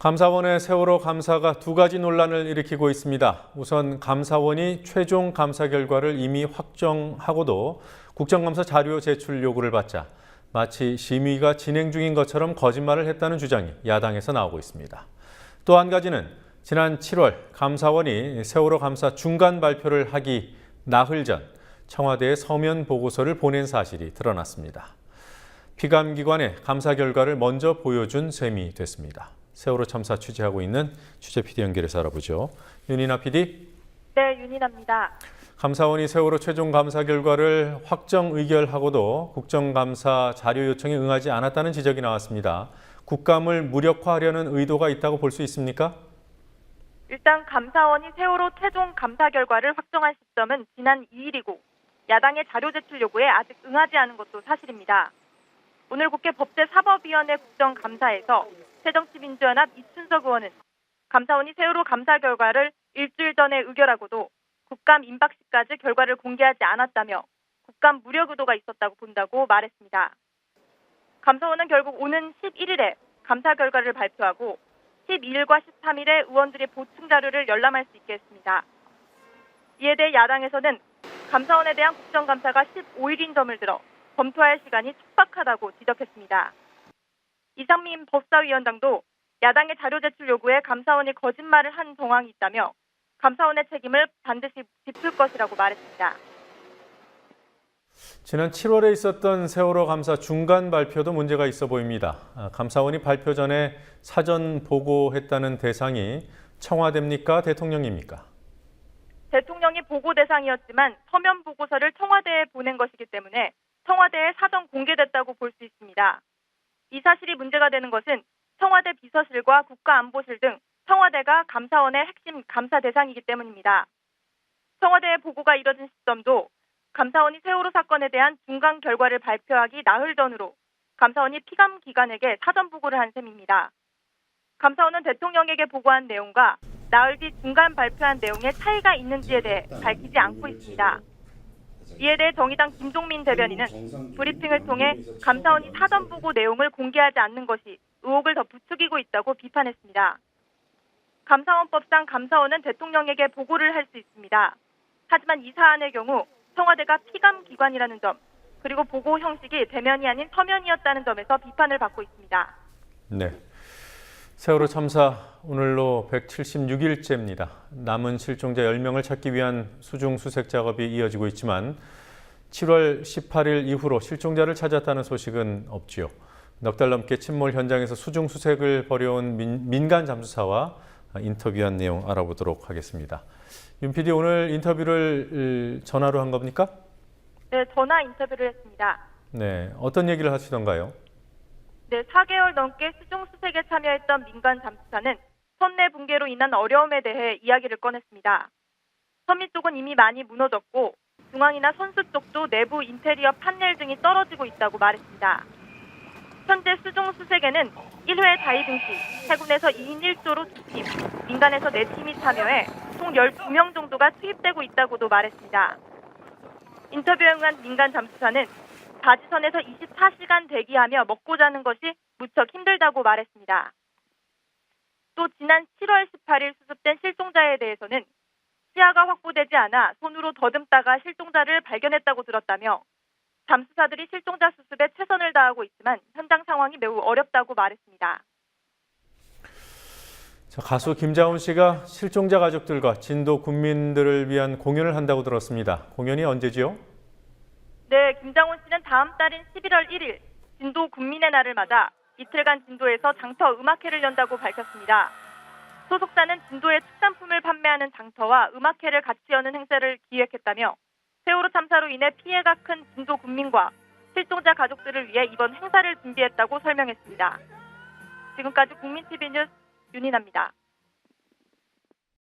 감사원의 세월호 감사가 두 가지 논란을 일으키고 있습니다. 우선 감사원이 최종 감사 결과를 이미 확정하고도 국정감사 자료 제출 요구를 받자 마치 심의가 진행 중인 것처럼 거짓말을 했다는 주장이 야당에서 나오고 있습니다. 또 한 가지는 지난 7월 감사원이 세월호 감사 중간 발표를 하기 나흘 전 청와대에 서면 보고서를 보낸 사실이 드러났습니다. 피감기관에 감사 결과를 먼저 보여준 셈이 됐습니다. 세월호 참사 취재하고 있는 취재 PD 연결해서 알아보죠. 윤이나 PD, 네, 윤인아입니다. 감사원이 세월호 최종 감사 결과를 확정 의결하고도 국정감사 자료 요청에 응하지 않았다는 지적이 나왔습니다. 국감을 무력화하려는 의도가 있다고 볼 수 있습니까? 일단 감사원이 세월호 최종 감사 결과를 확정한 시점은 지난 2일이고 야당의 자료 제출 요구에 아직 응하지 않은 것도 사실입니다. 오늘 국회 법제사법위원회 국정감사에서 새정치민주연합 이춘석 의원은 감사원이 세월호 감사 결과를 일주일 전에 의결하고도 국감 임박 시까지 결과를 공개하지 않았다며 국감 무력 의도가 있었다고 본다고 말했습니다. 감사원은 결국 오는 11일에 감사 결과를 발표하고 12일과 13일에 의원들이 보충 자료를 열람할 수 있게 했습니다. 이에 대해 야당에서는 감사원에 대한 국정감사가 15일인 점을 들어 검토할 시간이 촉박하다고 지적했습니다. 이상민 법사위원장도 야당의 자료 제출 요구에 감사원이 거짓말을 한 정황이 있다며 감사원의 책임을 반드시 짚을 것이라고 말했습니다. 지난 7월에 있었던 세월호 감사 중간 발표도 문제가 있어 보입니다. 아, 감사원이 발표 전에 사전 보고했다는 대상이 청와대입니까? 대통령입니까? 대통령이 보고 대상이었지만 서면 보고서를 청와대에 보낸 것이기 때문에 청와대에 사전 공개됐다고 볼 수 있습니다. 이 사실이 문제가 되는 것은 청와대 비서실과 국가안보실 등 청와대가 감사원의 핵심 감사 대상이기 때문입니다. 청와대의 보고가 이뤄진 시점도 감사원이 세월호 사건에 대한 중간 결과를 발표하기 나흘 전으로 감사원이 피감 기관에게 사전 보고를 한 셈입니다. 감사원은 대통령에게 보고한 내용과 나흘 뒤 중간 발표한 내용에 차이가 있는지에 대해 밝히지 않고 있습니다. 이에 대해 정의당 김종민 대변인은 브리핑을 통해 감사원이 사전 보고 내용을 공개하지 않는 것이 의혹을 더 부추기고 있다고 비판했습니다. 감사원법상 감사원은 대통령에게 보고를 할 수 있습니다. 하지만 이 사안의 경우 청와대가 피감 기관이라는 점, 그리고 보고 형식이 대면이 아닌 서면이었다는 점에서 비판을 받고 있습니다. 네. 세월호 참사 오늘로 176일째입니다. 남은 실종자 10명을 찾기 위한 수중 수색 작업이 이어지고 있지만 7월 18일 이후로 실종자를 찾았다는 소식은 없지요. 넉 달 넘게 침몰 현장에서 수중 수색을 벌여온 민, 간 잠수사와 인터뷰한 내용 알아보도록 하겠습니다. 윤 PD 오늘 인터뷰를 전화로 한 겁니까? 네, 전화 인터뷰를 했습니다. 네, 어떤 얘기를 하시던가요? 네, 4개월 넘게 수중 수색에 참여했던 민간 잠수사는 선내 붕괴로 인한 어려움에 대해 이야기를 꺼냈습니다. 섬이 쪽은 이미 많이 무너졌고 중앙이나 선수 쪽도 내부 인테리어 판넬 등이 떨어지고 있다고 말했습니다. 현재 수중 수색에는 1회 다이빙 시 해군에서 2인 1조로 2팀, 민간에서 4팀이 참여해 총 12명 정도가 투입되고 있다고도 말했습니다. 인터뷰에 응한 민간 잠수사는 바지선에서 24시간 대기하며 먹고 자는 것이 무척 힘들다고 말했습니다. 또 지난 7월 18일 수습된 실종자에 대해서는 시야가 확보되지 않아 손으로 더듬다가 실종자를 발견했다고 들었다며 잠수사들이 실종자 수습에 최선을 다하고 있지만 현장 상황이 매우 어렵다고 말했습니다. 자, 가수 김자훈 씨가 실종자 가족들과 진도 국민들을 위한 공연을 한다고 들었습니다. 공연이 언제지요? 네, 김장훈 씨는 다음 달인 11월 1일 진도 국민의 날을 맞아 이틀간 진도에서 장터 음악회를 연다고 밝혔습니다. 소속사는 진도의 특산품을 판매하는 장터와 음악회를 같이 여는 행사를 기획했다며 세월호 참사로 인해 피해가 큰 진도 국민과 실종자 가족들을 위해 이번 행사를 준비했다고 설명했습니다. 지금까지 국민TV 뉴스 윤희나입니다.